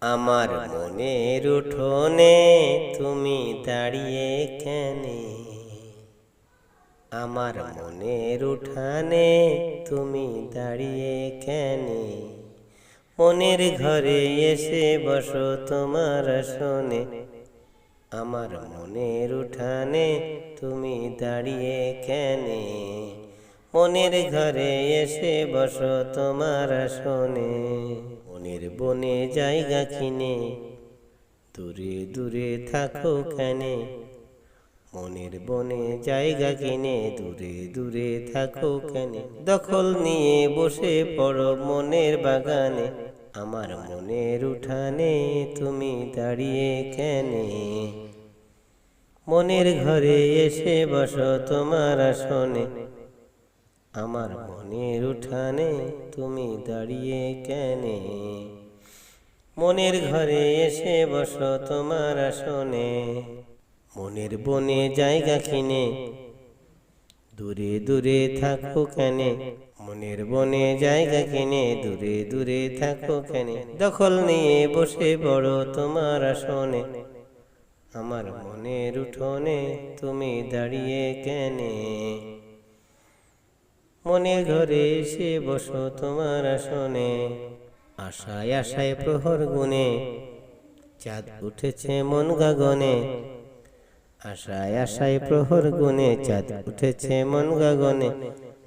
আমার মনের উঠোনে তুমি দাঁড়িয়ে কেনে? আমার মনের উঠানে তুমি দাঁড়িয়ে কেনে? মনের ঘরে এসে বসো তোমার শোনে। আমার মনের উঠানে তুমি দাঁড়িয়ে কেনে? মনের ঘরে এসে বসো তোমার শোনে মনের বনে জায়গা কিনে, দূরে দূরে থাকো কেনে। মনের বনে জায়গা কিনে, দূরে দূরে থাকো কেনে। দখল নিয়ে বসে পড়ো মনের বাগানে। আমার মনের উঠানে তুমি দাঁড়িয়ে কেনে। মনের ঘরে এসে বসো তোমার আসনে। আমার মনের উঠানে তুমি দাঁড়িয়ে কেনে? মনের ঘরে এসে বসো তোমার আসনে। মনের বনে জায়গা কিনে, দূরে দূরে থাকো কেনে? মনের বনে জায়গা কিনে, দূরে দূরে থাকো কেনে? দখল নিয়ে বসে বড় তোমার আসনে। আমার মনের উঠোনে তুমি দাঁড়িয়ে কেনে? মনের ঘরে এসে বসো তোমার আসনে। আশায় আশায় প্রহর গুনে, চাঁদ উঠেছে মন গাগনে। আশায় আশায় প্রহর গুনে, চাঁদ উঠেছে মন গাগনে।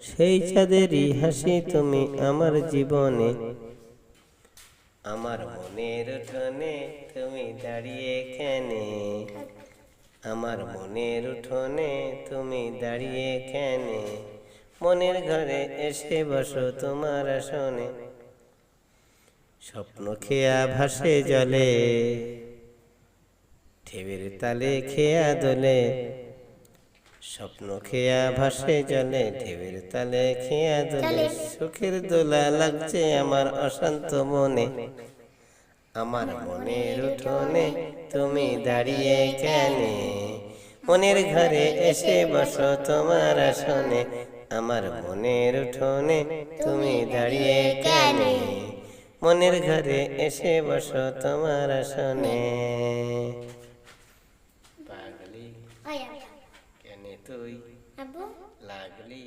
সেই চাঁদেরই হাসি তুমি আমার জীবনে। আমার মনের উঠোনে তুমি দাঁড়িয়ে কেনে। আমার মনের উঠোনে তুমি দাঁড়িয়ে কেনে। মনের ঘরে এসে বসো তোমার আসনে। স্বপ্ন খেয়া ভাসে জলে ঢেবের তালে খেয়া দোলে। স্বপ্ন খেয়া ভাসে জলে ঢেবের তালে খেয়া দোলে। সুখের দোলা লাগছে আমার অশান্ত মনে। আমার মনের উঠোনে তুমি দাঁড়িয়ে কেনে। মনের ঘরে এসে বসো তোমার আসনে। আমার মনের উঠোনে তুমি দাঁড়িয়ে কেন। মনের ঘরে এসে বসো তোমার আসনে। পাগলি কেন কেনে তুই? লাগলি।